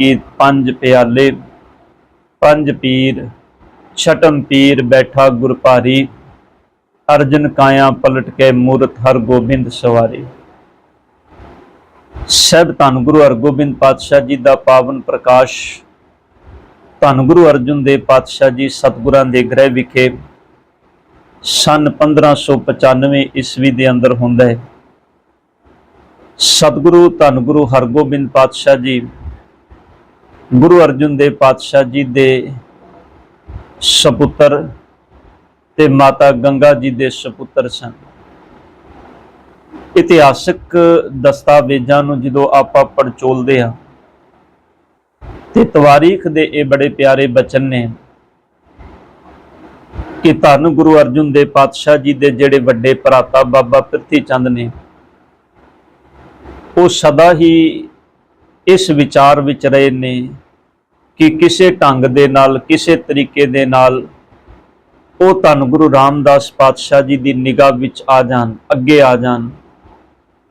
ਕੀ ਪੰਜ ਪਿਆਲੇ, ਪੰਜ ਪੀਰ, ਛਟਮ ਪੀਰ ਬੈਠਾ ਗੁਰ ਅਰਜਨ ਕਾਇਆ ਪਲਟ ਕੇ ਮੂਰਤ ਹਰ ਗੋਬਿੰਦ ਸਵਾਰੀ। ਸਭ ਧੰਨ ਗੁਰੂ ਹਰਗੋਬਿੰਦ ਪਾਤਸ਼ਾਹ ਜੀ ਦਾ ਪਾਵਨ ਪ੍ਰਕਾਸ਼। ਧੰਨ ਗੁਰੂ ਅਰਜਨ ਦੇਵ ਪਾਤਸ਼ਾਹ ਜੀ ਸਤਿਗੁਰਾਂ ਦੇ ਗ੍ਰਹਿ ਵਿਖੇ ਸਨ 1595 ਈਸਵੀ ਦੇ ਅੰਦਰ ਹੁੰਦਾ ਹੈ। ਸਤਿਗੁਰੂ, ਧੰਨ ਗੁਰੂ ਹਰਗੋਬਿੰਦ ਪਾਤਸ਼ਾਹ ਜੀ ਗੁਰੂ ਅਰਜਨ ਦੇਵ ਪਾਤਸ਼ਾਹ ਜੀ ਦੇ ਸੁਪੁੱਤਰ ਤੇ ਮਾਤਾ ਗੰਗਾ ਜੀ ਦੇ ਸੁਪੁੱਤਰ ਸਨ। ਇਤਿਹਾਸਕ ਦਸਤਾਵੇਜ਼ਾਂ ਨੂੰ ਜਦੋਂ ਆਪਾਂ ਪੜਚੋਲਦੇ ਹਾਂ, ਤੇ ਤਵਾਰੀਖ ਦੇ ਇਹ ਬੜੇ ਪਿਆਰੇ ਬਚਨ ਨੇ ਕਿ ਧੰਨ ਗੁਰੂ ਅਰਜਨ ਦੇਵ ਪਾਤਸ਼ਾਹ ਜੀ ਦੇ ਜਿਹੜੇ ਵੱਡੇ ਭਰਾਤਾ ਬਾਬਾ ਪ੍ਰਿਥੀ ਚੰਦ ਨੇ, ਉਹ ਸਦਾ ਹੀ ਇਸ ਵਿਚਾਰ ਵਿੱਚ ਰਹੇ ਨੇ ਕਿ ਕਿਸੇ ਢੰਗ ਦੇ ਨਾਲ, ਕਿਸੇ ਤਰੀਕੇ ਦੇ ਨਾਲ ਉਹ ਧੰਨ ਗੁਰੂ ਰਾਮਦਾਸ ਪਾਤਸ਼ਾਹ ਜੀ ਦੀ ਨਿਗਾਹ ਵਿੱਚ ਆ ਜਾਣ, ਅੱਗੇ ਆ ਜਾਣ,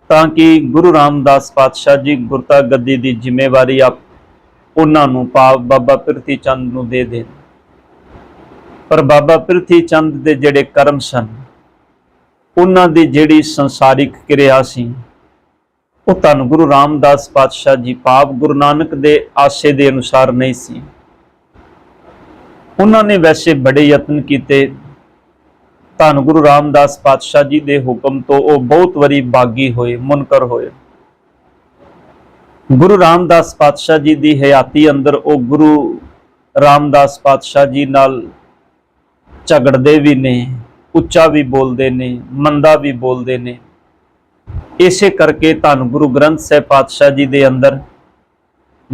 ਤਾਂ ਕਿ ਗੁਰੂ ਰਾਮਦਾਸ ਪਾਤਸ਼ਾਹ ਜੀ ਗੁਰਤਾ ਗੱਦੀ ਦੀ ਜ਼ਿੰਮੇਵਾਰੀ ਆਪ ਉਹਨਾਂ ਨੂੰ ਪਾ ਬਾਬਾ ਪ੍ਰਿਥੀ ਚੰਦ ਨੂੰ ਦੇ ਦੇਣ। ਪਰ ਬਾਬਾ ਪ੍ਰਿਥੀ ਚੰਦ ਦੇ ਜਿਹੜੇ ਕਰਮ ਸਨ, ਉਹਨਾਂ ਦੀ ਜਿਹੜੀ ਸੰਸਾਰਿਕ ਕਿਰਿਆ ਸੀ ਉਹ ਧੰਨ ਗੁਰੂ ਰਾਮਦਾਸ ਪਾਤਸ਼ਾਹ ਜੀ ਪਾਪ ਗੁਰੂ ਨਾਨਕ ਦੇ ਆਸੇ ਦੇ ਅਨੁਸਾਰ ਨਹੀਂ ਸੀ। ਉਹਨਾਂ ਨੇ ਵੈਸੇ ਬੜੇ ਯਤਨ ਕੀਤੇ। ਧੰਨ ਗੁਰੂ ਰਾਮਦਾਸ ਪਾਤਸ਼ਾਹ ਜੀ ਦੇ ਹੁਕਮ ਤੋਂ ਉਹ ਬਹੁਤ ਵਾਰੀ ਬਾਗੀ ਹੋਏ, ਮੁਨਕਰ ਹੋਏ। ਗੁਰੂ ਰਾਮਦਾਸ ਪਾਤਸ਼ਾਹ ਜੀ ਦੀ ਹਯਾਤੀ ਅੰਦਰ ਉਹ ਗੁਰੂ ਰਾਮਦਾਸ ਪਾਤਸ਼ਾਹ ਜੀ ਨਾਲ ਝਗੜਦੇ ਵੀ ਨੇ, ਉੱਚਾ ਵੀ ਬੋਲਦੇ ਨੇ, ਮੰਦਾ ਵੀ ਬੋਲਦੇ ਨੇ। ਇਸੇ ਕਰਕੇ ਧੰਨ ਗੁਰੂ ਗ੍ਰੰਥ ਸਾਹਿਬ ਪਾਤਸ਼ਾਹ ਜੀ ਦੇ ਅੰਦਰ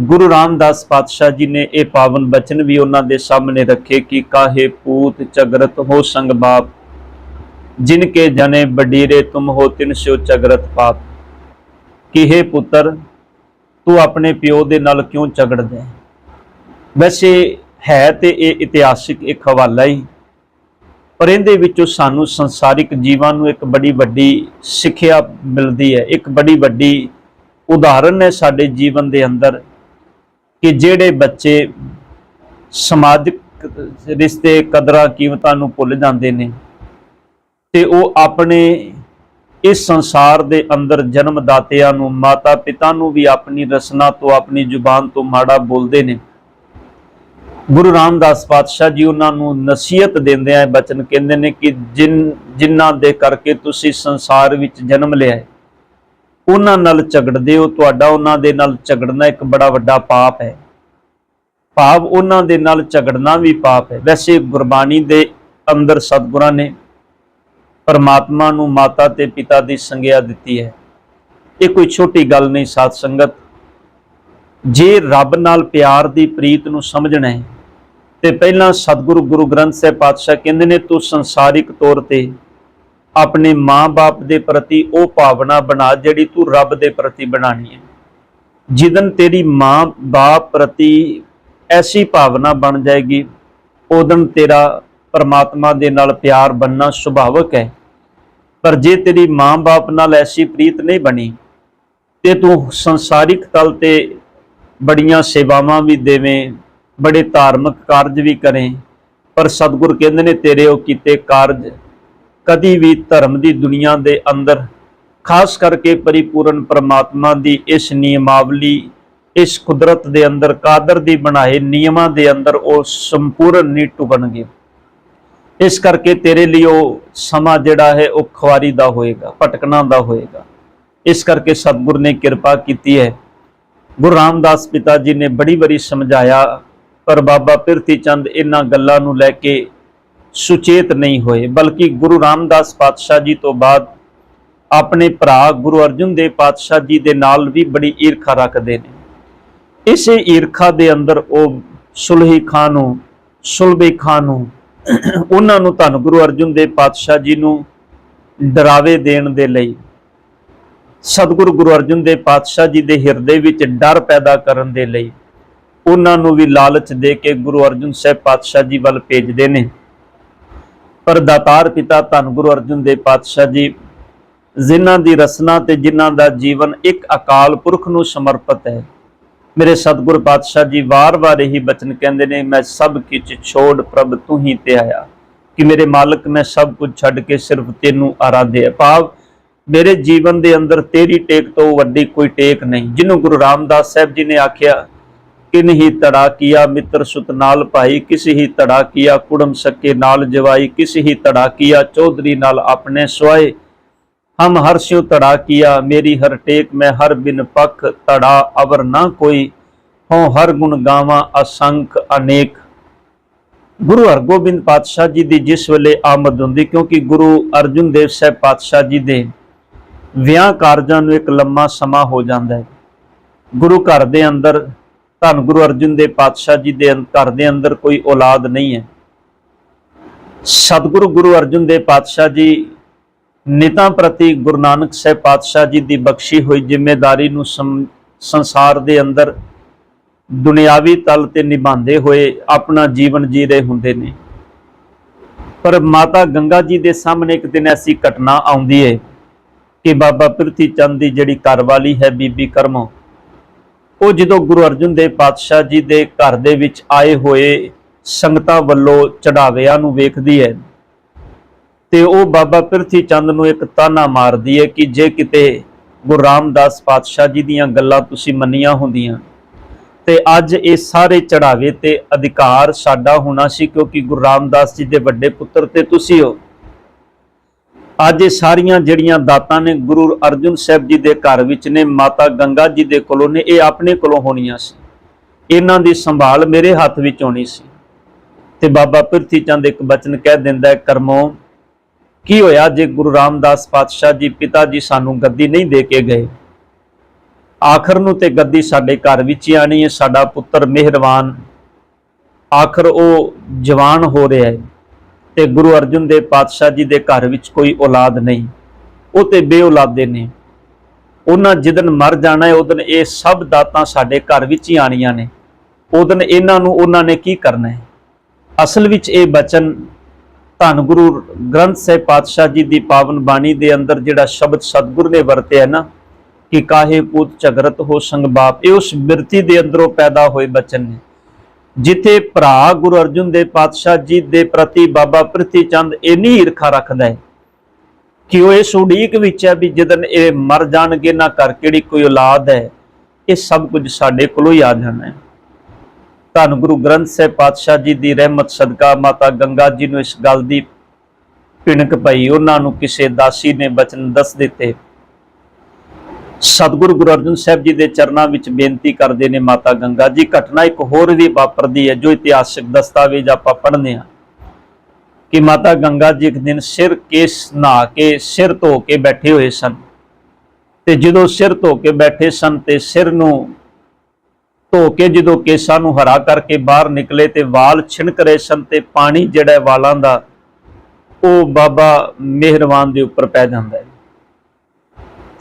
ਗੁਰੂ ਰਾਮਦਾਸ ਪਾਤਸ਼ਾਹ ਜੀ ਨੇ ਇਹ ਪਾਵਨ ਬਚਨ ਵੀ ਉਹਨਾਂ ਦੇ ਸਾਹਮਣੇ ਰੱਖੇ ਕਿ ਕਾਹੇ ਪੂਤ ਚਗਰਤ ਹੋ ਸੰਗ ਬਾਪ ਜਿਨ ਕੇ ਜਨੇ ਬਡੀਰੇ ਤੁਮ ਹੋ ਤਿਨ ਸਿਓ ਚਗਰਤ ਪਾਪ। ਕਿਹੇ ਪੁੱਤਰ, ਤੂੰ ਆਪਣੇ ਪਿਓ ਦੇ ਨਾਲ ਕਿਉਂ ਝਗੜਦਾ ਹੈ? ਵੈਸੇ ਹੈ ਤੇ ਇਹ ਇਤਿਹਾਸਿਕ ਇੱਕ ਹਵਾਲਾ ਹੀ। ਪਰ ਇਹਦੇ ਵਿੱਚੋਂ ਸਾਨੂੰ ਸੰਸਾਰਿਕ ਜੀਵਨ ਨੂੰ ਇੱਕ ਬੜੀ ਵੱਡੀ ਸਿੱਖਿਆ ਮਿਲਦੀ ਹੈ। ਇੱਕ ਬੜੀ ਵੱਡੀ ਉਦਾਹਰਨ ਹੈ ਸਾਡੇ ਜੀਵਨ ਦੇ ਅੰਦਰ ਕਿ ਜਿਹੜੇ ਬੱਚੇ ਸਮਾਜਿਕ ਰਿਸ਼ਤੇ ਕਦਰਾਂ ਕੀਮਤਾਂ ਨੂੰ ਭੁੱਲ ਜਾਂਦੇ ਨੇ ਤੇ ਉਹ ਆਪਣੇ ਇਸ ਸੰਸਾਰ ਦੇ ਅੰਦਰ ਜਨਮ ਦਾਤਿਆਂ ਨੂੰ ਮਾਤਾ ਪਿਤਾ ਨੂੰ ਵੀ ਆਪਣੀ ਰਸਨਾ ਤੋਂ, ਆਪਣੀ ਜ਼ੁਬਾਨ ਤੋਂ ਮਾੜਾ ਬੋਲਦੇ ਨੇ। ਗੁਰੂ ਰਾਮਦਾਸ ਪਾਤਸ਼ਾਹ ਜੀ ਉਹਨਾਂ ਨੂੰ ਨਸੀਹਤ ਦਿੰਦੇ ਆ ਬਚਨ ਕਹਿੰਦੇ ਨੇ ਕਿ ਜਿਨ ਜਿਨ੍ਹਾਂ ਦੇ ਕਰਕੇ ਤੁਸੀਂ ਸੰਸਾਰ ਵਿੱਚ ਜਨਮ ਲਿਆ ਉਹਨਾਂ ਨਾਲ ਝਗੜਦੇ ਹੋ, ਤੁਹਾਡਾ ਉਹਨਾਂ ਦੇ ਨਾਲ ਝਗੜਨਾ ਇੱਕ ਬੜਾ ਵੱਡਾ ਪਾਪ ਹੈ। ਭਾਵ ਉਹਨਾਂ ਦੇ ਨਾਲ ਝਗੜਨਾ ਵੀ ਪਾਪ ਹੈ। ਵੈਸੇ ਗੁਰਬਾਣੀ ਦੇ ਅੰਦਰ ਸਤਿਗੁਰਾਂ ਨੇ ਪਰਮਾਤਮਾ ਨੂੰ ਮਾਤਾ ਤੇ ਪਿਤਾ ਦੀ ਸੰਗਿਆ ਦਿੱਤੀ ਹੈ। ਇਹ ਕੋਈ ਛੋਟੀ ਗੱਲ ਨਹੀਂ, ਸਾਧ ਸੰਗਤ। ਜੇ ਰੱਬ ਨਾਲ ਪਿਆਰ ਦੀ ਪ੍ਰੀਤ ਨੂੰ ਸਮਝਣਾ ਹੈ, ਤੇ ਪਹਿਲਾਂ ਸਤਿਗੁਰੂ ਗੁਰੂ ਗ੍ਰੰਥ ਸਾਹਿਬ ਪਾਤਸ਼ਾਹ ਕਹਿੰਦੇ ਨੇ, ਤੂੰ ਸੰਸਾਰਿਕ ਤੌਰ ਤੇ ਆਪਣੇ ਮਾਂ-ਬਾਪ ਦੇ ਪ੍ਰਤੀ ਉਹ ਭਾਵਨਾ ਬਣਾ ਜਿਹੜੀ ਤੂੰ ਰੱਬ ਦੇ ਪ੍ਰਤੀ ਬਣਾਣੀ ਹੈ। ਜਿਦਨ ਤੇਰੀ ਮਾਂ-ਬਾਪ ਪ੍ਰਤੀ ਐਸੀ ਭਾਵਨਾ ਬਣ ਜਾਏਗੀ ਉਦਨ ਤੇਰਾ ਪਰਮਾਤਮਾ ਦੇ ਨਾਲ ਪਿਆਰ ਬੰਨਣਾ ਸੁਭਾਵਕ ਹੈ। ਪਰ ਜੇ ਤੇਰੀ ਮਾਂ-ਬਾਪ ਨਾਲ ਐਸੀ ਪ੍ਰੀਤ ਨਹੀਂ ਬਣੀ, ਤੇ ਤੂੰ ਸੰਸਾਰਿਕ ਤਲ ਤੇ ਬੜੀਆਂ ਸੇਵਾਵਾਂ ਵੀ ਦੇਵੇਂ, ਬੜੇ ਧਾਰਮਿਕ ਕਾਰਜ ਵੀ ਕਰੇ, ਪਰ ਸਤਿਗੁਰ ਕਹਿੰਦੇ ਨੇ, ਤੇਰੇ ਉਹ ਕੀਤੇ ਕਾਰਜ ਕਦੀ ਵੀ ਧਰਮ ਦੀ ਦੁਨੀਆ ਦੇ ਅੰਦਰ, ਖਾਸ ਕਰਕੇ ਪਰਿਪੂਰਨ ਪਰਮਾਤਮਾ ਦੀ ਇਸ ਨਿਯਮਾਵਲੀ, ਇਸ ਕੁਦਰਤ ਦੇ ਅੰਦਰ, ਕਾਦਰ ਦੀ ਬਣਾਏ ਨਿਯਮਾਂ ਦੇ ਅੰਦਰ ਉਹ ਸੰਪੂਰਨ ਨਹੀਂ ਟੁਕਣਗੇ। ਇਸ ਕਰਕੇ ਤੇਰੇ ਲਈ ਉਹ ਸਮਾਂ ਜਿਹੜਾ ਹੈ, ਉਹ ਖੁਆਰੀ ਦਾ ਹੋਏਗਾ, ਭਟਕਣਾ ਦਾ ਹੋਏਗਾ। ਇਸ ਕਰਕੇ ਸਤਿਗੁਰ ਨੇ ਕਿਰਪਾ ਕੀਤੀ ਹੈ ਗੁਰੂ ਰਾਮਦਾਸ ਪਿਤਾ ਜੀ ਨੇ ਬੜੀ ਵਾਰੀ ਸਮਝਾਇਆ, ਪਰ ਬਾਬਾ ਪਿਰਤੀ ਚੰਦ ਇਹਨਾਂ ਗੱਲਾਂ ਨੂੰ ਲੈ ਕੇ ਸੁਚੇਤ ਨਹੀਂ ਹੋਏ, ਬਲਕਿ ਗੁਰੂ ਰਾਮਦਾਸ ਪਾਤਸ਼ਾਹ ਜੀ ਤੋਂ ਬਾਅਦ ਆਪਣੇ ਭਰਾ ਗੁਰੂ ਅਰਜਨ ਦੇਵ ਪਾਤਸ਼ਾਹ ਜੀ ਦੇ ਨਾਲ ਵੀ ਬੜੀ ਈਰਖਾ ਰੱਖਦੇ ਨੇ। ਇਸੇ ਈਰਖਾ ਦੇ ਅੰਦਰ ਉਹ ਸੁਲਹੀ ਖਾਨ ਨੂੰ, ਸੁਲਬੇ ਖਾਨ ਨੂੰ, ਉਹਨਾਂ ਨੂੰ ਧੰਨ ਗੁਰੂ ਅਰਜਨ ਦੇਵ ਪਾਤਸ਼ਾਹ ਜੀ ਨੂੰ ਡਰਾਵੇ ਦੇਣ ਦੇ ਲਈ ਸਤਿਗੁਰੂ ਗੁਰੂ ਅਰਜਨ ਦੇਵ ਪਾਤਸ਼ਾਹ ਜੀ ਦੇ ਹਿਰਦੇ ਵਿੱਚ ਡਰ ਪੈਦਾ ਕਰਨ ਦੇ ਲਈ ਉਹਨਾਂ ਨੂੰ ਵੀ ਲਾਲਚ ਦੇ ਕੇ ਗੁਰੂ ਅਰਜਨ ਸਾਹਿਬ ਪਾਤਸ਼ਾਹ ਜੀ ਵੱਲ ਭੇਜਦੇ ਨੇ। ਪਰ ਦਾਤਾਰ ਪਿਤਾ ਧੰਨ ਗੁਰੂ ਅਰਜਨ ਦੇਵ ਪਾਤਸ਼ਾਹ ਜੀ, ਜਿਨ੍ਹਾਂ ਦੀ ਰਸਨਾ ਤੇ ਜਿਨ੍ਹਾਂ ਦਾ ਜੀਵਨ ਇੱਕ ਅਕਾਲ ਪੁਰਖ ਨੂੰ ਸਮਰਪਿਤ ਹੈ। ਮੇਰੇ ਸਤਿਗੁਰ ਪਾਤਸ਼ਾਹ ਜੀ ਵਾਰ-ਵਾਰ ਇਹੀ ਬਚਨ ਕਹਿੰਦੇ ਨੇ, ਮੈਂ ਸਭ ਕੁਝ ਛੋੜ ਪ੍ਰਭ ਤੂੰ ਹੀ ਤੇ ਆਇਆ। ਕਿ ਮੇਰੇ ਮਾਲਕ ਮੈਂ ਸਭ ਕੁਝ ਛੱਡ ਕੇ ਸਿਰਫ ਤੈਨੂੰ ਆਰਾਧਿਆ। ਭਾਵ ਮੇਰੇ ਜੀਵਨ ਦੇ ਅੰਦਰ ਤੇਰੀ ਟੇਕ ਤੋਂ ਵੱਡੀ ਕੋਈ ਟੇਕ ਨਹੀਂ। ਜਿਹਨੂੰ ਗੁਰੂ ਰਾਮਦਾਸ ਸਾਹਿਬ ਜੀ ਨੇ ਆਖਿਆ, ਕਿਨ ਹੀ ਤੜਾ ਕੀਆ ਮਿੱਤਰ ਸੁਤ ਨਾਲ ਭਾਈ, ਕਿਸ ਹੀ ਤੜਾ ਕੀਆ ਕੁੜਮ ਸਕੇ ਨਾਲ ਜਵਾਈ, ਕਿਸ ਹੀ ਤੜਾ ਕੀਆ ਚੌਧਰੀ ਨਾਲ ਆਪਣੇ ਸਵਾਏ ਹਮ ਹਰਸ਼ਿਉ ਤੜਾ ਕੀਆ ਮੇਰੀ ਹਰ ਟੇਕ ਮੈਂ ਹਰ ਬਿਨ ਪਖ ਤੜਾ ਅਵਰ ਨਾ ਕੋਈ। ਹਉ ਹਰ ਗੁਣ ਗਾਵਾਂ ਅਸੰਖ ਅਨੇਕ। ਗੁਰੂ ਹਰਗੋਬਿੰਦ ਪਾਤਸ਼ਾਹ ਜੀ ਦੀ ਜਿਸ ਵੇਲੇ ਆਮਦ ਹੁੰਦੀ, ਕਿਉਂਕਿ ਗੁਰੂ ਅਰਜਨ ਦੇਵ ਸਾਹਿਬ ਪਾਤਸ਼ਾਹ ਜੀ ਦੇ ਵਿਆਹ ਕਾਰਜਾਂ ਨੂੰ ਇੱਕ ਲੰਮਾ ਸਮਾਂ ਹੋ ਜਾਂਦਾ ਹੈ। ਗੁਰੂ ਘਰ ਦੇ ਅੰਦਰ, ਧੰਨ ਗੁਰੂ ਅਰਜੁਨ ਦੇਵ ਪਾਤਸ਼ਾਹ ਜੀ ਦੇ ਘਰ ਦੇ ਅੰਦਰ ਕੋਈ ਔਲਾਦ ਨਹੀਂ ਹੈ। ਸਤਿਗੁਰੂ ਗੁਰੂ ਅਰਜੁਨ ਦੇਵ ਪਾਤਸ਼ਾਹ ਜੀ ਨਿਤਾਂ ਪ੍ਰਤੀ ਗੁਰੂ ਨਾਨਕ ਸਾਹਿਬ ਪਾਤਸ਼ਾਹ ਜੀ ਦੀ ਬਖਸ਼ੀ ਹੋਈ ਜ਼ਿੰਮੇਵਾਰੀ ਨੂੰ ਸੰ- ਸੰਸਾਰ ਦੇ ਅੰਦਰ ਦੁਨਿਆਵੀ ਤਲ ਤੇ ਨਿਭਾਉਂਦੇ ਹੋਏ ਆਪਣਾ ਜੀਵਨ ਜੀ ਰਹੇ ਹੁੰਦੇ ਨੇ। ਪਰ ਮਾਤਾ ਗੰਗਾ ਜੀ ਦੇ ਸਾਹਮਣੇ ਇੱਕ ਦਿਨ ਐਸੀ ਘਟਨਾ ਆਉਂਦੀ ਹੈ ਕਿ ਬਾਬਾ ਪ੍ਰਿਥੀ ਚੰਦ ਦੀ ਜਿਹੜੀ ਘਰਵਾਲੀ ਹੈ ਬੀਬੀ ਕਰਮੋ, ਉਹ ਜਦੋਂ ਗੁਰੂ ਅਰਜਨ ਦੇਵ ਪਾਤਸ਼ਾਹ ਜੀ ਦੇ ਘਰ ਦੇ ਵਿੱਚ ਆਏ ਹੋਏ ਸੰਗਤਾਂ ਵੱਲੋਂ ਚੜਾਵਿਆਂ ਨੂੰ ਵੇਖਦੀ ਹੈ ਤੇ ਉਹ ਬਾਬਾ ਪ੍ਰਿਥੀ ਚੰਦ ਨੂੰ ਇੱਕ ਤਾਨਾ ਮਾਰਦੀ ਹੈ ਕਿ ਜੇ ਕਿਤੇ ਗੁਰੂ ਰਾਮਦਾਸ ਪਾਤਸ਼ਾਹ ਜੀ ਦੀਆਂ ਗੱਲਾਂ ਤੁਸੀਂ ਮੰਨੀਆਂ ਹੁੰਦੀਆਂ, ਤੇ ਅੱਜ ਇਹ ਸਾਰੇ ਚੜਾਵੇ ਤੇ ਅਧਿਕਾਰ ਸਾਡਾ ਹੋਣਾ ਸੀ ਕਿਉਂਕਿ ਗੁਰੂ ਰਾਮਦਾਸ ਜੀ ਦੇ ਵੱਡੇ ਪੁੱਤਰ ਤੇ ਤੁਸੀਂ ਹੋ। ਅੱਜ ਇਹ ਸਾਰੀਆਂ ਜਿਹੜੀਆਂ ਦਾਤਾਂ ਨੇ ਗੁਰੂ ਅਰਜਨ ਸਾਹਿਬ ਜੀ ਦੇ ਘਰ ਵਿੱਚ ਨੇ, ਮਾਤਾ ਗੰਗਾ ਜੀ ਦੇ ਕੋਲੋਂ ਨੇ, ਇਹ ਆਪਣੇ ਕੋਲੋਂ ਹੋਣੀਆਂ ਸੀ। ਇਹਨਾਂ ਦੀ ਸੰਭਾਲ ਮੇਰੇ ਹੱਥ ਵਿੱਚ ਹੋਣੀ ਸੀ। ਤੇ ਬਾਬਾ ਪ੍ਰਿਥੀ ਚੰਦ ਇੱਕ ਬਚਨ ਕਹਿ ਦਿੰਦਾ ਹੈ ਕੀ ਹੋਇਆ ਜੇ ਗੁਰੂ ਰਾਮਦਾਸ ਪਾਤਸ਼ਾਹ ਜੀ ਪਿਤਾ ਜੀ ਸਾਨੂੰ ਗੱਦੀ ਨਹੀਂ ਦੇ ਕੇ ਗਏ? ਆਖਰ ਨੂੰ ਤੇ ਗੱਦੀ ਸਾਡੇ ਘਰ ਵਿੱਚ ਹੀ ਆਣੀ ਹੈ, ਸਾਡਾ ਪੁੱਤਰ ਮਿਹਰਬਾਨ। ਆਖਰ ਉਹ ਜਵਾਨ ਹੋ ਰਿਹਾ ਹੈ। ਤੇ ਗੁਰੂ ਅਰਜਨ ਦੇਵ ਪਾਤਸ਼ਾਹ ਜੀ ਦੇ ਘਰ ਵਿੱਚ ਕੋਈ ਔਲਾਦ ਨਹੀਂ। ਉਹ ਤੇ ਬੇਔਲਾਦੇ ਨੇ। ਉਹਨਾਂ ਜਿੱਦਨ ਮਰ ਜਾਣਾ ਹੈ ਉਦਨ ਇਹ ਸਭ ਦਾਤਾਂ ਸਾਡੇ ਘਰ ਵਿੱਚ ਹੀ ਆਣੀਆਂ ਨੇ। ਉਦਨ ਇਹਨਾਂ ਨੂੰ ਉਹਨਾਂ ਨੇ ਕੀ ਕਰਨਾ ਹੈ? ਅਸਲ ਵਿੱਚ ਇਹ ਬਚਨ ਧੰਨ ਗੁਰੂ ਗ੍ਰੰਥ ਸਾਹਿਬ ਪਾਤਸ਼ਾਹ ਜੀ ਦੀ ਪਾਵਨ ਬਾਣੀ ਦੇ ਅੰਦਰ ਜਿਹੜਾ ਸ਼ਬਦ ਸਤਿਗੁਰ ਨੇ ਵਰਤਿਆ ਨਾ, ਕਿ ਕਾਹੇ ਪੂਤ ਝਗਰਤ ਹੋ ਸੰਗ ਬਾਪ, ਇਹ ਉਸ ਬਿਰਤੀ ਦੇ ਅੰਦਰੋਂ ਪੈਦਾ ਹੋਏ ਬਚਨ ਨੇ। ਜਿੱਥੇ ਭਰਾ ਗੁਰੂ ਅਰਜੁਨ ਦੇਵ ਪਾਤਸ਼ਾਹ ਜੀ ਦੇ ਪ੍ਰਤੀ ਬਾਬਾ ਪ੍ਰਿਥੀ ਚੰਦ ਇੰਨੀ ਈਰਖਾ ਰੱਖਦਾ ਹੈ ਕਿ ਉਹ ਇਸ ਉਡੀਕ ਵਿੱਚ ਹੈ ਵੀ ਜਦੋਂ ਇਹ ਮਰ ਜਾਣਗੇ, ਨਾ ਕਰ ਕਿਹੜੀ ਕੋਈ ਔਲਾਦ ਹੈ, ਇਹ ਸਭ ਕੁਝ ਸਾਡੇ ਕੋਲੋਂ ਹੀ ਆ ਜਾਣਾ ਹੈ। ਧੰਨ ਗੁਰੂ ਗ੍ਰੰਥ ਸਾਹਿਬ ਪਾਤਸ਼ਾਹ ਜੀ ਦੀ ਰਹਿਮਤ, ਸਦਕਾ ਮਾਤਾ ਗੰਗਾ ਜੀ ਨੂੰ ਇਸ ਗੱਲ ਦੀ ਭਿਣਕ ਪਈ, ਉਹਨਾਂ ਨੂੰ ਕਿਸੇ ਦਾਸੀ ਨੇ ਬਚਨ ਦੱਸ ਦਿੱਤੇ। ਸਤਿਗੁਰੂ ਗੁਰੂ ਅਰਜਨ ਸਾਹਿਬ ਜੀ ਦੇ ਚਰਨਾਂ ਵਿੱਚ ਬੇਨਤੀ ਕਰਦੇ ਨੇ ਮਾਤਾ ਗੰਗਾ ਜੀ, ਘਟਨਾ ਇੱਕ ਹੋਰ ਵੀ ਵਾਪਰਦੀ ਹੈ, ਜੋ ਇਤਿਹਾਸਕ ਦਸਤਾਵੇਜ਼ ਆਪਾਂ ਪੜ੍ਹਨੇ ਆ ਕਿ ਮਾਤਾ ਗੰਗਾ ਜੀ ਇੱਕ ਦਿਨ ਸਿਰ ਕੇਸ ਨਹਾ ਕੇ ਸਿਰ ਧੋ ਕੇ ਬੈਠੇ ਹੋਏ ਸਨ। ਤੇ ਜਦੋਂ ਸਿਰ ਧੋ ਕੇ ਬੈਠੇ ਸਨ ਤੇ ਸਿਰ ਨੂੰ ਧੋ ਕੇ ਜਦੋਂ ਕੇਸਾਂ ਨੂੰ ਹਰਾ ਕਰਕੇ ਬਾਹਰ ਨਿਕਲੇ ਤੇ ਵਾਲ ਛਿਣਕ ਰਹੇ ਸਨ ਤੇ ਪਾਣੀ ਜਿਹੜਾ ਵਾਲਾਂ ਦਾ, ਉਹ ਬਾਬਾ ਮਿਹਰਵਾਨ ਦੇ ਉੱਪਰ ਪੈ ਜਾਂਦਾ ਹੈ।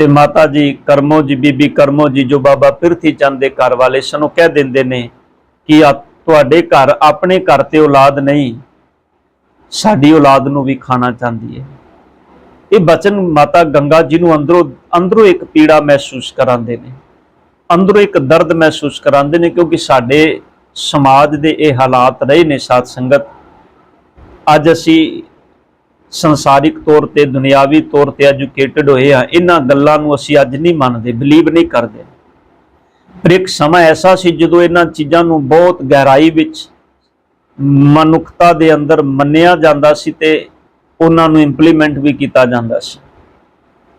ਤੇ ਮਾਤਾ ਜੀ, ਕਰਮੋ ਜੀ, ਬੀਬੀ ਕਰਮੋ ਜੀ, ਜੋ ਬਾਬਾ ਪਿਰਥੀ ਚੰਦ ਦੇ ਘਰ ਵਾਲੇ ਸਾਨੂੰ ਕਹਿ ਦਿੰਦੇ ਨੇ ਕਿ ਤੁਹਾਡੇ ਘਰ, ਆਪਣੇ ਘਰ ਤੇ ਔਲਾਦ ਨਹੀਂ। ਸਾਡੀ ਔਲਾਦ ਨੂੰ ਵੀ ਖਾਣਾ ਚਾਹੁੰਦੀ ਹੈ। ਇਹ ਬਚਨ ਮਾਤਾ ਗੰਗਾ ਜੀ ਨੂੰ ਅੰਦਰੋਂ ਅੰਦਰੋਂ ਇੱਕ ਪੀੜਾ ਮਹਿਸੂਸ ਕਰਾਉਂਦੇ ਨੇ। ਅੰਦਰੋਂ ਇੱਕ ਦਰਦ ਮਹਿਸੂਸ ਕਰਾਉਂਦੇ ਨੇ, ਕਿਉਂਕਿ ਸਾਡੇ ਸਮਾਜ ਦੇ ਇਹ ਹਾਲਾਤ ਰਹੇ ਨੇ, ਸਾਧ ਸੰਗਤ। ਅੱਜ ਅਸੀਂ ਸੰਸਾਰਿਕ ਤੌਰ ਤੇ, ਦੁਨਿਆਵੀ ਤੌਰ ਤੇ ਐਜੂਕੇਟਡ ਹੋਏ ਆ, ਇਹਨਾਂ ਗੱਲਾਂ ਨੂੰ ਅਸੀਂ ਅੱਜ ਨਹੀਂ ਮੰਨਦੇ ਬਲੀਵ ਨਹੀਂ ਕਰਦੇ। ਪਰ ਇੱਕ ਸਮਾਂ ਐਸਾ ਸੀ ਜਦੋਂ ਇਹਨਾਂ ਚੀਜ਼ਾਂ ਨੂੰ ਬਹੁਤ ਗਹਿਰਾਈ ਵਿੱਚ, ਮਨੁੱਖਤਾ ਦੇ ਅੰਦਰ ਮੰਨਿਆ ਜਾਂਦਾ ਸੀ ਤੇ ਉਹਨਾਂ ਨੂੰ ਇੰਪਲੀਮੈਂਟ ਵੀ ਕੀਤਾ ਜਾਂਦਾ ਸੀ।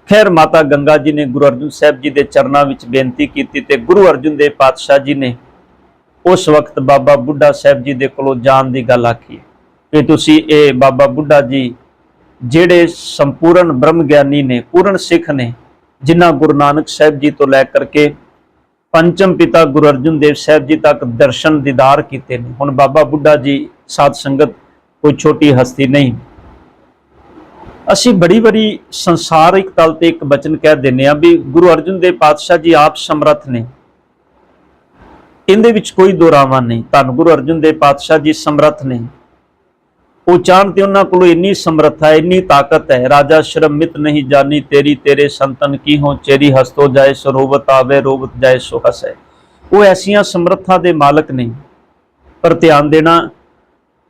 ਖੈਰ, ਮਾਤਾ ਗੰਗਾ ਜੀ ਨੇ ਗੁਰੂ ਅਰਜਨ ਸਾਹਿਬ ਜੀ ਦੇ ਚਰਨਾਂ ਵਿੱਚ ਬੇਨਤੀ ਕੀਤੀ ਤੇ ਗੁਰੂ ਅਰਜਨ ਦੇਵ ਪਾਤਸ਼ਾਹ ਜੀ ਨੇ ਉਸ ਵਕਤ ਬਾਬਾ ਬੁੱਢਾ ਸਾਹਿਬ ਜੀ ਦੇ ਕੋਲੋਂ ਜਾਣ ਦੀ ਗੱਲ ਆਖੀ। ਕਿ ਤੁਸੀਂ ਇਹ ਬਾਬਾ ਬੁੱਢਾ ਜੀ ਜਿਹੜੇ ਸੰਪੂਰਨ ਬ੍ਰਹਮ ਗਿਆਨੀ ਨੇ, ਪੂਰਨ ਸਿੱਖ ਨੇ, ਜਿਨ੍ਹਾਂ ਗੁਰੂ ਨਾਨਕ ਸਾਹਿਬ ਜੀ ਤੋਂ ਲੈ ਕਰਕੇ ਪੰਚਮ ਪਿਤਾ ਗੁਰੂ ਅਰਜਨ ਦੇਵ ਸਾਹਿਬ ਜੀ ਤੱਕ ਦਰਸ਼ਨ ਦੀਦਾਰ ਕੀਤੇ ਨੇ। ਹੁਣ ਬਾਬਾ ਬੁੱਢਾ ਜੀ ਸਾਧ ਸੰਗਤ ਕੋਈ ਛੋਟੀ ਹਸਤੀ ਨਹੀਂ। ਅਸੀਂ ਬੜੀ ਬੜੀ ਸੰਸਾਰਿਕ ਤਲ ਤੇ ਇੱਕ ਬਚਨ ਕਹਿ ਦਿੰਨੇ ਆ ਵੀ ਗੁਰੂ ਅਰਜਨ ਦੇਵ ਪਾਤਸ਼ਾਹ ਜੀ ਆਪ ਸਮਰੱਥ ਨੇ। ਇਹਦੇ ਵਿੱਚ ਕੋਈ ਦੋਰਾਵਾ ਨਹੀਂ। ਧੰਨ ਗੁਰੂ ਅਰਜਨ ਦੇਵ ਪਾਤਸ਼ਾਹ ਜੀ ਸਮਰੱਥ ਨੇ। ਉਹ ਚਾਹਣ ਤੇ ਉਹਨਾਂ ਕੋਲ ਇੰਨੀ ਸਮਰੱਥਾ ਇੰਨੀ ਤਾਕਤ ਹੈ, ਰਾਜਾ ਸ਼ਰਮਿਤ ਨਹੀਂ ਜਾਣੀ ਤੇਰੀ ਤੇਰੇ ਸੰਤਨ ਕੀ ਹੋ ਚੇਰੀ ਹਸਤੋ ਜਾਏ ਸਰੋਵਤ ਆਵੇ, ਰੋਵਤ ਜਾਏ ਸੋ ਹਸੈ। ਉਹ ਐਸੀਆਂ ਸਮਰੱਥਾ ਦੇ ਮਾਲਕ ਨੇ ਪਰ ਧਿਆਨ ਦੇਣਾ,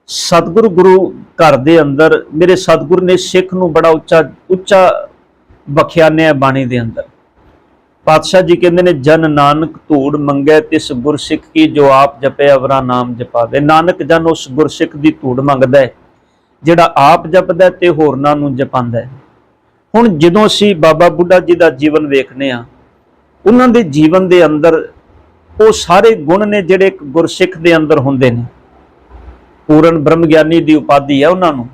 ਸਤਿਗੁਰੂ ਗੁਰੂ ਘਰ ਦੇ ਅੰਦਰ, ਮੇਰੇ ਸਤਿਗੁਰ ਨੇ ਸਿੱਖ ਨੂੰ ਬੜਾ ਉੱਚਾ ਉੱਚਾ ਬਖਿਆਨਿਆ ਬਾਣੀ ਦੇ ਅੰਦਰ। ਪਾਤਸ਼ਾਹ ਜੀ ਕਹਿੰਦੇ ਨੇ, ਜਨ ਨਾਨਕ ਧੂੜ ਮੰਗੈ, ਤਿਸ ਗੁਰਸਿੱਖ ਕੀ ਜੋ ਆਪ ਜਪੇ, ਅਵਰਾ ਨਾਮ ਜਪਾਵੇ। ਨਾਨਕ ਜਨ ਉਸ ਗੁਰਸਿੱਖ ਦੀ ਧੂੜ ਮੰਗਦਾ ਹੈ। ਜਿਹੜਾ ਆਪ ਜਪਦਾ ਹੈ ਤੇ ਹੋਰਨਾਂ ਨੂੰ ਜਪਾਉਂਦਾ ਹੁਣ ਜਦੋਂ ਅਸੀਂ ਬਾਬਾ ਬੁੱਢਾ ਜੀ ਦਾ ਜੀਵਨ ਵੇਖਨੇ ਆ ਉਹਨਾਂ ਦੇ ਜੀਵਨ ਦੇ ਅੰਦਰ ਉਹ ਸਾਰੇ ਗੁਣ ਨੇ ਜਿਹੜੇ ਇੱਕ ਗੁਰਸਿੱਖ ਦੇ ਅੰਦਰ ਹੁੰਦੇ ਨੇ। ਪੂਰਨ ਬ੍ਰਹਮ ਗਿਆਨੀ ਦੀ ਉਪਾਧੀ ਹੈ ਉਹਨਾਂ ਨੂੰ।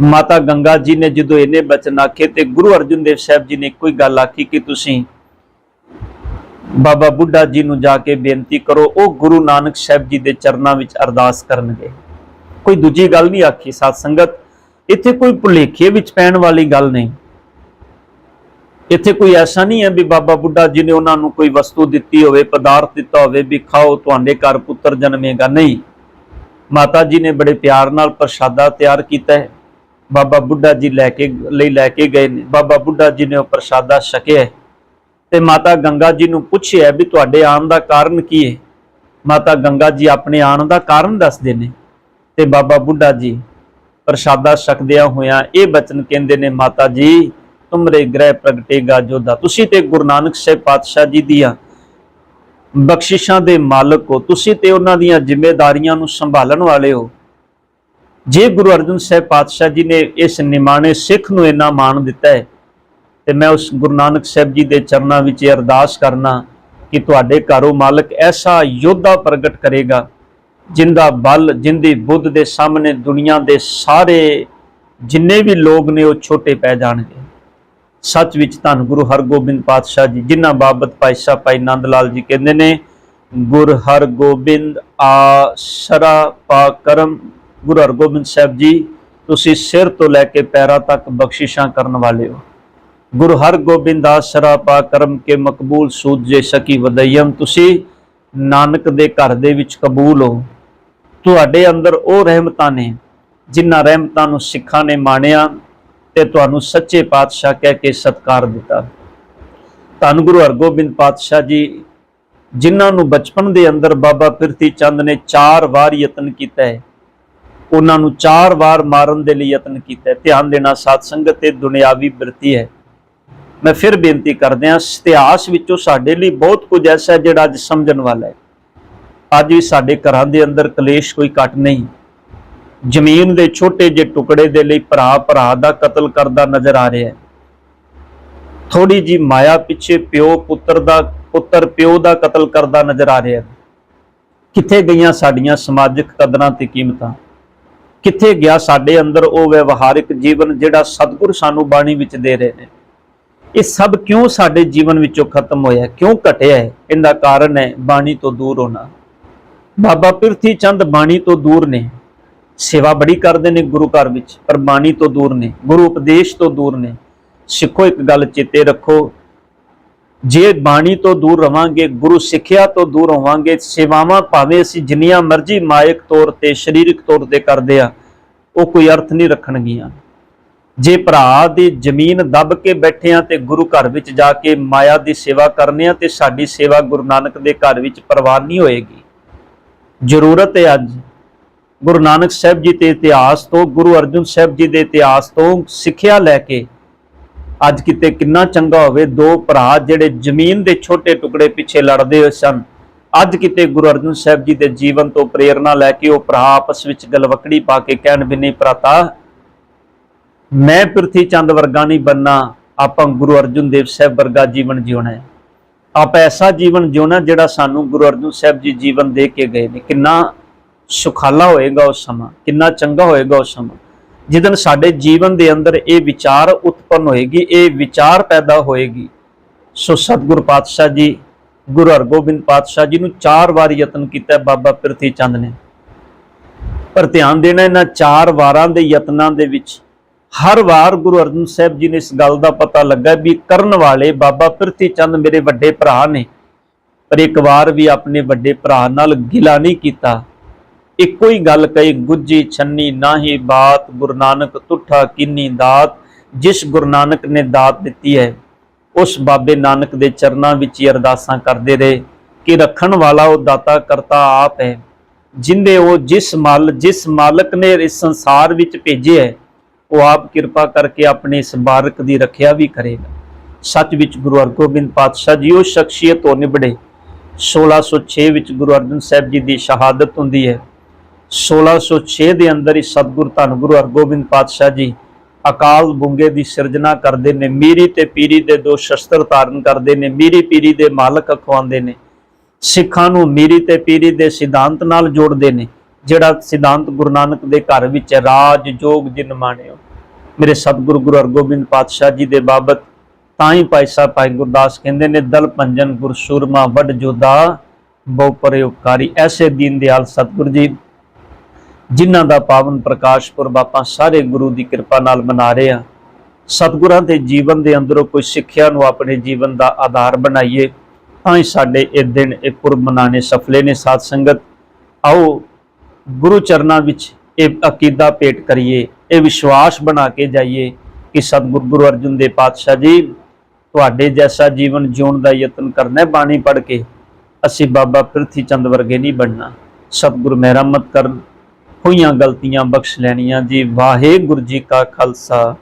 ਮਾਤਾ ਗੰਗਾ ਜੀ ਨੇ ਜਦੋਂ ਇਹਨੇ ਬਚਨ ਆਖੇ ਤੇ ਗੁਰੂ ਅਰਜਨ ਦੇਵ ਸਾਹਿਬ ਜੀ ਨੇ ਇੱਕੋ ਹੀ ਗੱਲ ਆਖੀ ਕਿ ਤੁਸੀਂ ਬਾਬਾ ਬੁੱਢਾ ਜੀ ਨੂੰ ਜਾ ਕੇ ਬੇਨਤੀ ਕਰੋ, ਉਹ ਗੁਰੂ ਨਾਨਕ ਸਾਹਿਬ ਜੀ ਦੇ ਚਰਨਾਂ ਵਿੱਚ ਅਰਦਾਸ ਕਰਨਗੇ। ਕੋਈ ਦੂਜੀ ਗੱਲ ਨਹੀਂ ਆਖੀ ਸਾਧ ਸੰਗਤ। ਇੱਥੇ ਕੋਈ ਭੁਲੇਖੇ ਵਿੱਚ ਪੈਣ ਵਾਲੀ ਗੱਲ ਨਹੀਂ। ਇੱਥੇ ਕੋਈ ਐਸਾ ਨਹੀਂ ਹੈ ਵੀ ਬਾਬਾ ਬੁੱਢਾ ਜੀ ਨੇ ਉਹਨਾਂ ਨੂੰ ਕੋਈ ਵਸਤੂ ਦਿੱਤੀ ਹੋਵੇ, ਪਦਾਰਥ ਦਿੱਤਾ ਹੋਵੇ ਵੀ ਖਾਓ, ਤੁਹਾਡੇ ਘਰ ਪੁੱਤਰ ਜਨਮੇਗਾ। ਨਹੀਂ। ਮਾਤਾ ਜੀ ਨੇ ਬੜੇ ਪਿਆਰ ਨਾਲ ਪ੍ਰਸ਼ਾਦਾ ਤਿਆਰ ਕੀਤਾ ਹੈ। ਬਾਬਾ ਬੁੱਢਾ ਜੀ ਲੈ ਕੇ, ਲਈ ਲੈ ਕੇ ਗਏ ਨੇ। ਬਾਬਾ ਬੁੱਢਾ ਜੀ ਨੇ ਉਹ ਪ੍ਰਸ਼ਾਦਾ ਛਕਿਆ ਤੇ ਮਾਤਾ ਗੰਗਾ ਜੀ ਨੂੰ ਪੁੱਛਿਆ ਵੀ ਤੁਹਾਡੇ ਆਉਣ ਦਾ ਕਾਰਨ ਕੀ ਹੈ? ਮਾਤਾ ਗੰਗਾ ਜੀ ਆਪਣੇ ਆਉਣ ਦਾ ਕਾਰਨ ਦੱਸਦੇ ਨੇ। ਤੇ ਬਾਬਾ ਬੁੱਢਾ ਜੀ ਪ੍ਰਸ਼ਾਦਾ ਛਕਦਿਆਂ ਹੋਇਆਂ ਇਹ ਬਚਨ ਕਹਿੰਦੇ ਨੇ, ਮਾਤਾ ਜੀ, ਤੁਮਰੇ ਗ੍ਰਹਿ ਪ੍ਰਗਟੇਗਾ ਜੋਦਾ ਤੁਸੀਂ ਤੇ ਗੁਰੂ ਨਾਨਕ ਸਾਹਿਬ ਪਾਤਸ਼ਾਹ ਜੀ ਦੀਆਂ ਬਖਸ਼ਿਸ਼ਾਂ ਦੇ ਮਾਲਕ ਹੋ। ਤੁਸੀਂ ਤੇ ਉਹਨਾਂ ਦੀਆਂ ਜ਼ਿੰਮੇਵਾਰੀਆਂ ਨੂੰ ਸੰਭਾਲਣ ਵਾਲੇ ਹੋ। ਜੇ ਗੁਰੂ ਅਰਜਨ ਸਾਹਿਬ ਪਾਤਸ਼ਾਹ ਜੀ ਨੇ ਇਸ ਨਿਮਾਣੇ ਸਿੱਖ ਨੂੰ ਇੰਨਾ ਮਾਣ ਦਿੱਤਾ ਹੈ, ਤੇ ਮੈਂ ਉਸ ਗੁਰੂ ਨਾਨਕ ਸਾਹਿਬ ਜੀ ਦੇ ਚਰਨਾਂ ਵਿੱਚ ਇਹ ਅਰਦਾਸ ਕਰਨਾ ਕਿ ਤੁਹਾਡੇ ਘਰੋਂ ਮਾਲਕ ਐਸਾ ਯੋਧਾ ਪ੍ਰਗਟ ਕਰੇਗਾ ਜਿੰਦਾ ਬਲ, ਜਿੰਦੀ ਬੁੱਧ ਦੇ ਸਾਹਮਣੇ ਦੁਨੀਆ ਦੇ ਸਾਰੇ ਜਿੰਨੇ ਵੀ ਲੋਕ ਨੇ ਉਹ ਛੋਟੇ ਪੈ ਜਾਣਗੇ। ਸੱਚ ਵਿੱਚ ਧੰਨ ਗੁਰੂ ਹਰਗੋਬਿੰਦ ਪਾਤਸ਼ਾਹ ਜੀ, ਜਿਨ੍ਹਾਂ ਬਾਬਤ ਪਾਤਸ਼ਾਹ ਭਾਈ ਨੰਦ ਲਾਲ ਜੀ ਕਹਿੰਦੇ ਨੇ, ਗੁਰ ਹਰਗੋਬਿੰਦ ਆਸਰਾ ਪਾ ਕਰਮ। ਗੁਰੂ ਹਰਗੋਬਿੰਦ ਸਾਹਿਬ ਜੀ, ਤੁਸੀਂ ਸਿਰ ਤੋਂ ਲੈ ਕੇ ਪੈਰਾਂ ਤੱਕ ਬਖਸ਼ਿਸ਼ਾਂ ਕਰਨ ਵਾਲੇ ਹੋ। ਗੁਰੂ ਹਰਗੋਬਿੰਦ ਆਸਰਾ ਪਾ ਕਰਮ ਕੇ ਮਕਬੂਲ ਸੂਤ ਜੇ ਸਕੀ ਵਦਈਮ ਤੁਸੀਂ ਨਾਨਕ ਦੇ ਘਰ ਦੇ ਵਿੱਚ ਕਬੂਲ ਹੋ। ਤੁਹਾਡੇ ਅੰਦਰ ਉਹ ਰਹਿਮਤਾਂ ਨੇ, ਜਿਨ੍ਹਾਂ ਰਹਿਮਤਾਂ ਨੂੰ ਸਿੱਖਾਂ ਨੇ ਮਾਣਿਆ ਤੇ ਤੁਹਾਨੂੰ ਸੱਚੇ ਪਾਤਸ਼ਾਹ ਕਹਿ ਕੇ ਸਤਕਾਰ ਦਿੱਤਾ। ਧੰਨ ਗੁਰੂ ਹਰਗੋਬਿੰਦ ਪਾਤਸ਼ਾਹ ਜੀ, ਜਿਨ੍ਹਾਂ ਨੂੰ ਬਚਪਨ ਦੇ ਅੰਦਰ ਬਾਬਾ ਪਿਰਤੀ ਚੰਦ ਨੇ ਚਾਰ ਵਾਰ ਯਤਨ ਕੀਤਾ ਹੈ, ਉਹਨਾਂ ਨੂੰ ਚਾਰ ਵਾਰ ਮਾਰਨ ਦੇ ਲਈ ਯਤਨ ਕੀਤਾ ਹੈ। ਧਿਆਨ ਦੇਣਾ, ਸਾਧ ਸੰਗਤ ਤੇ ਦੁਨਿਆਵੀ ਬਿਰਤੀ ਹੈ। ਮੈਂ ਫਿਰ ਬੇਨਤੀ ਕਰਦੇ ਹਾਂ ਇਤਿਹਾਸ ਵਿੱਚੋਂ ਸਾਡੇ ਲਈ ਬਹੁਤ ਕੁਝ ਐਸਾ ਜਿਹੜਾ ਅੱਜ ਸਮਝਣ ਵਾਲਾ ਹੈ। ਅੱਜ ਵੀ ਸਾਡੇ ਘਰਾਂ ਦੇ ਅੰਦਰ ਕਲੇਸ਼ ਕੋਈ ਘਟ ਨਹੀਂ। ਜ਼ਮੀਨ ਦੇ ਛੋਟੇ ਜਿਹੇ ਟੁਕੜੇ ਦੇ ਲਈ ਭਰਾ ਭਰਾ ਦਾ ਕਤਲ ਕਰਦਾ ਨਜ਼ਰ ਆ ਰਿਹਾ ਹੈ। ਥੋੜੀ ਜੀ ਮਾਇਆ ਪਿੱਛੇ ਪਿਓ ਪੁੱਤਰ ਦਾ ਪੁੱਤਰ ਪਿਓ ਦਾ ਕਤਲ ਕਰਦਾ ਨਜ਼ਰ ਆ ਰਿਹਾ ਹੈ। ਕਿੱਥੇ ਗਈਆਂ ਸਾਡੀਆਂ ਸਮਾਜਿਕ ਕਦਰਾਂ ਤੇ ਕੀਮਤਾਂ? ਕਿੱਥੇ ਗਿਆ ਸਾਡੇ ਅੰਦਰ ਉਹ ਵਿਵਹਾਰਿਕ ਜੀਵਨ ਜਿਹੜਾ ਸਤਿਗੁਰ ਸਾਨੂੰ ਬਾਣੀ ਵਿੱਚ ਦੇ ਰਹੇ ਨੇ? ਇਹ ਸਭ ਕਿਉਂ ਸਾਡੇ ਜੀਵਨ ਵਿੱਚੋਂ ਖਤਮ ਹੋਇਆ ਕਿਉਂ ਘਟਿਆ ਹੈ? ਇਹਦਾ ਕਾਰਨ ਹੈ ਬਾਣੀ ਤੋਂ ਦੂਰ ਹੋਣਾ। ਬਾਬਾ ਪਿਰਥੀ ਚੰਦ ਬਾਣੀ ਤੋਂ ਦੂਰ ਨੇ। ਸੇਵਾ ਬੜੀ ਕਰਦੇ ਨੇ ਗੁਰੂ ਘਰ ਵਿੱਚ, ਪਰ ਬਾਣੀ ਤੋਂ ਦੂਰ ਨੇ, ਗੁਰੂ ਉਪਦੇਸ਼ ਤੋਂ ਦੂਰ ਨੇ। ਸਿੱਖੋ ਇੱਕ ਗੱਲ ਚੇਤੇ ਰੱਖੋ, ਜੇ ਬਾਣੀ ਤੋਂ ਦੂਰ ਰਵਾਂਗੇ, ਗੁਰੂ ਸਿੱਖਿਆ ਤੋਂ ਦੂਰ ਹੋਵਾਂਗੇ, ਸੇਵਾਵਾਂ ਭਾਵੇਂ ਅਸੀਂ ਜਿੰਨੀਆਂ ਮਰਜ਼ੀ ਮਾਇਕ ਤੌਰ ਤੇ, ਸਰੀਰਕ ਤੌਰ ਤੇ ਕਰਦੇ ਆ, ਉਹ ਕੋਈ ਅਰਥ ਨਹੀਂ ਰੱਖਣਗੀਆਂ। ਜੇ ਭਰਾ ਦੀ ਜ਼ਮੀਨ ਦੱਬ ਕੇ ਬੈਠੇ ਆ ਤੇ ਗੁਰੂ ਘਰ ਵਿੱਚ ਜਾ ਕੇ ਮਾਇਆ ਦੀ ਸੇਵਾ ਕਰਨੇ ਆ, ਤੇ ਸਾਡੀ ਸੇਵਾ ਗੁਰੂ ਨਾਨਕ ਦੇ ਘਰ ਵਿੱਚ ਪ੍ਰਵਾਨ ਨਹੀਂ ਹੋਏਗੀ। ਜ਼ਰੂਰਤ ਹੈ ਅੱਜ। ਗੁਰੂ ਨਾਨਕ ਸਾਹਿਬ ਜੀ ਦੇ ਇਤਿਹਾਸ ਤੋਂ, ਗੁਰੂ ਅਰਜਨ ਸਾਹਿਬ ਜੀ ਦੇ ਇਤਿਹਾਸ ਤੋਂ ਸਿੱਖਿਆ ਲੈ ਕੇ ਅੱਜ ਕਿਤੇ ਕਿੰਨਾ ਚੰਗਾ ਹੋਵੇ। ਦੋ ਭਰਾ ਜਿਹੜੇ ਜ਼ਮੀਨ ਦੇ ਛੋਟੇ ਟੁਕੜੇ ਪਿੱਛੇ ਲੜਦੇ ਹੋਏ ਸਨ, ਅੱਜ ਕਿਤੇ ਗੁਰੂ ਅਰਜਨ ਸਾਹਿਬ ਜੀ ਦੇ ਜੀਵਨ ਤੋਂ ਪ੍ਰੇਰਣਾ ਲੈ ਕੇ ਉਹ ਭਰਾ ਆਪਸ ਵਿੱਚ ਗਲਵਕੜੀ ਪਾ ਕੇ ਕਹਿਣ ਵੀ ਨਹੀਂ ਭਰਾਤਾ, ਮੈਂ ਪ੍ਰਿਥੀ ਚੰਦ ਵਰਗਾ ਨਹੀਂ ਬੰਨਾ, ਆਪਾਂ ਗੁਰੂ ਅਰਜਨ ਦੇਵ ਸਾਹਿਬ ਵਰਗਾ ਜੀਵਨ ਜਿਉਣਾ ਹੈ। ਆਪ ਐਸਾ ਜੀਵਨ ਜਿਉਣਾ ਜਿਹੜਾ ਸਾਨੂੰ ਗੁਰੂ ਅਰਜਨ ਸਾਹਿਬ ਜੀ ਜੀਵਨ ਦੇ ਕੇ ਗਏ ਨੇ। ਕਿੰਨਾ ਸੁਖਾਲਾ ਹੋਏਗਾ ਉਸ ਸਮਾਂ, ਕਿੰਨਾ ਚੰਗਾ ਹੋਏਗਾ ਉਸ ਸਮਾਂ। ਜਿਦਨ ਸਾਡੇ ਜੀਵਨ ਦੇ ਅੰਦਰ ਇਹ ਵਿਚਾਰ ਉਤਪੰਨ ਹੋਏਗੀ, ਇਹ ਵਿਚਾਰ ਪੈਦਾ ਹੋਏਗੀ। ਸੋ ਸਤਿਗੁਰ ਪਾਤਸ਼ਾਹ ਜੀ, ਗੁਰੂ ਹਰਗੋਬਿੰਦ ਪਾਤਸ਼ਾਹ ਜੀ ਨੂੰ ਚਾਰ ਵਾਰ ਯਤਨ ਕੀਤਾ ਬਾਬਾ ਪ੍ਰਿਥੀ ਚੰਦ ਨੇ। ਪਰ ਧਿਆਨ ਦੇਣਾ ਇਹਨਾਂ ਚਾਰ ਵਾਰਾਂ ਦੇ ਯਤਨਾਂ ਦੇ ਵਿੱਚ ਹਰ ਵਾਰ ਗੁਰੂ ਅਰਜਨ ਸਾਹਿਬ ਜੀ ਨੇ ਇਸ ਗੱਲ ਦਾ ਪਤਾ ਲੱਗਾ ਵੀ ਕਰਨ ਵਾਲੇ ਬਾਬਾ ਪ੍ਰਿਥੀ ਚੰਦ ਮੇਰੇ ਵੱਡੇ ਭਰਾ ਨੇ। ਪਰ ਇੱਕ ਵਾਰ ਵੀ ਆਪਣੇ ਵੱਡੇ ਭਰਾ ਨਾਲ ਗਿਲਾ ਨਹੀਂ ਕੀਤਾ। ਇੱਕੋ ਹੀ ਗੱਲ ਕਹੀ, ਗੁੱਜੀ ਛੰਨੀ ਨਾਹੀ ਬਾਤ, ਗੁਰੂ ਨਾਨਕ ਤੁਠਾ ਕਿੰਨੀ ਦਾਤ, ਜਿਸ ਗੁਰੂ ਨਾਨਕ ਨੇ ਦਾਤ ਦਿੱਤੀ ਹੈ, ਉਸ ਬਾਬੇ ਨਾਨਕ ਦੇ ਚਰਨਾਂ ਵਿੱਚ ਹੀ ਅਰਦਾਸਾਂ ਕਰਦੇ ਰਹੇ ਕਿ ਰੱਖਣ ਵਾਲਾ ਉਹ ਦਾਤਾ ਕਰਤਾ ਆਪ ਹੈ ਜਿੰਦੇ ਉਹ ਜਿਸ ਮਾਲ, ਜਿਸ ਮਾਲਕ ਨੇ ਇਸ ਸੰਸਾਰ ਵਿੱਚ ਭੇਜਿਆ ਹੈ ਉਹ ਆਪ ਕਿਰਪਾ ਕਰਕੇ ਆਪਣੇ ਇਸ ਬਾਰਕ ਦੀ ਰੱਖਿਆ ਵੀ ਕਰੇਗਾ। ਸੱਚ ਵਿੱਚ ਗੁਰੂ ਹਰਗੋਬਿੰਦ ਪਾਤਸ਼ਾਹ ਜੀ, ਉਹ ਸ਼ਖਸੀਅਤ ਤੋਂ ਨਿਬੜੇ। 1606 ਵਿੱਚ ਗੁਰੂ ਅਰਜਨ ਸਾਹਿਬ ਜੀ ਦੀ ਸ਼ਹਾਦਤ ਹੁੰਦੀ ਹੈ। 1606 ਦੇ ਅੰਦਰ ਹੀ ਸਤਿਗੁਰ ਧੰਨ ਗੁਰੂ ਹਰਗੋਬਿੰਦ ਪਾਤਸ਼ਾਹ ਜੀ ਅਕਾਲ ਬੁੰਗੇ ਦੀ ਸਿਰਜਣਾ ਕਰਦੇ ਨੇ, ਮੀਰੀ ਤੇ ਪੀਰੀ ਦੇ ਦੋ ਸ਼ਸਤਰ ਧਾਰਨ ਕਰਦੇ ਨੇ, ਮੀਰੀ ਪੀਰੀ ਦੇ ਮਾਲਕ ਅਖਵਾਉਂਦੇ ਨੇ, ਸਿੱਖਾਂ ਨੂੰ ਮੀਰੀ ਤੇ ਪੀਰੀ ਦੇ ਸਿਧਾਂਤ ਨਾਲ ਜੋੜਦੇ ਨੇ। ਜਿਹੜਾ ਸਿਧਾਂਤ ਗੁਰੂ ਨਾਨਕ ਦੇ ਘਰ ਵਿੱਚ ਹੈ, ਰਾਜ ਜੋਗ ਜਿਨ ਮਾਣਿਓ। ਮੇਰੇ ਸਤਿਗੁਰੂ ਗੁਰੂ ਹਰਗੋਬਿੰਦ ਪਾਤਸ਼ਾਹ ਜੀ ਦੇ ਬਾਬਤ ਤਾਂ ਹੀ ਭਾਈ ਸਾਹਿਬ ਭਾਈ ਗੁਰਦਾਸ ਕਹਿੰਦੇ ਨੇ ਦਲ ਪੰਜਨ ਗੁਰ ਸੂਰਮਾ ਵੱਡ ਜੋਦਾ ਬਹੁ ਪਰੇ ਐਸੇ ਦੀਨ ਦਿਆਲ ਸਤਿਗੁਰ ਜੀ ਜਿਨ੍ਹਾਂ ਦਾ ਪਾਵਨ ਪ੍ਰਕਾਸ਼ ਪੁਰਬ ਆਪਾਂ ਸਾਰੇ ਗੁਰੂ ਦੀ ਕਿਰਪਾ ਨਾਲ ਮਨਾ ਰਹੇ ਹਾਂ। ਸਤਿਗੁਰਾਂ ਦੇ ਜੀਵਨ ਦੇ ਅੰਦਰੋਂ ਕੋਈ ਸਿੱਖਿਆ ਨੂੰ ਆਪਣੇ ਜੀਵਨ ਦਾ ਆਧਾਰ ਬਣਾਈਏ ਤਾਂ ਹੀ ਸਾਡੇ ਇਹ ਦਿਨ ਇਹ ਪੁਰਬ ਮਨਾਣੇ ਸਫਲੇ ਨੇ। ਸਾਧ ਸੰਗਤ ਆਓ ਗੁਰੂ ਚਰਨਾਂ ਵਿੱਚ ਇਹ ਅਕੀਦਾ ਭੇਟ ਕਰੀਏ, ਇਹ ਵਿਸ਼ਵਾਸ ਬਣਾ ਕੇ ਜਾਈਏ ਕਿ ਸਤਿਗੁਰ ਗੁਰੂ ਅਰਜਨ ਦੇਵ ਪਾਤਸ਼ਾਹ ਜੀ, ਤੁਹਾਡੇ ਜੈਸਾ ਜੀਵਨ ਜਿਉਣ ਦਾ ਯਤਨ ਕਰਨਾ ਹੈ, ਬਾਣੀ ਪੜ੍ਹ ਕੇ। ਅਸੀਂ ਬਾਬਾ ਪ੍ਰਿਥੀ ਚੰਦ ਵਰਗੇ ਨਹੀਂ ਬਣਨਾ। ਸਤਿਗੁਰ ਮਿਹਰਮਤ ਕਰਨ, ਹੋਈਆਂ ਗਲਤੀਆਂ ਬਖਸ਼ ਲੈਣੀਆਂ ਜੀ। ਵਾਹਿਗੁਰੂ ਜੀ ਕਾ ਖਾਲਸਾ।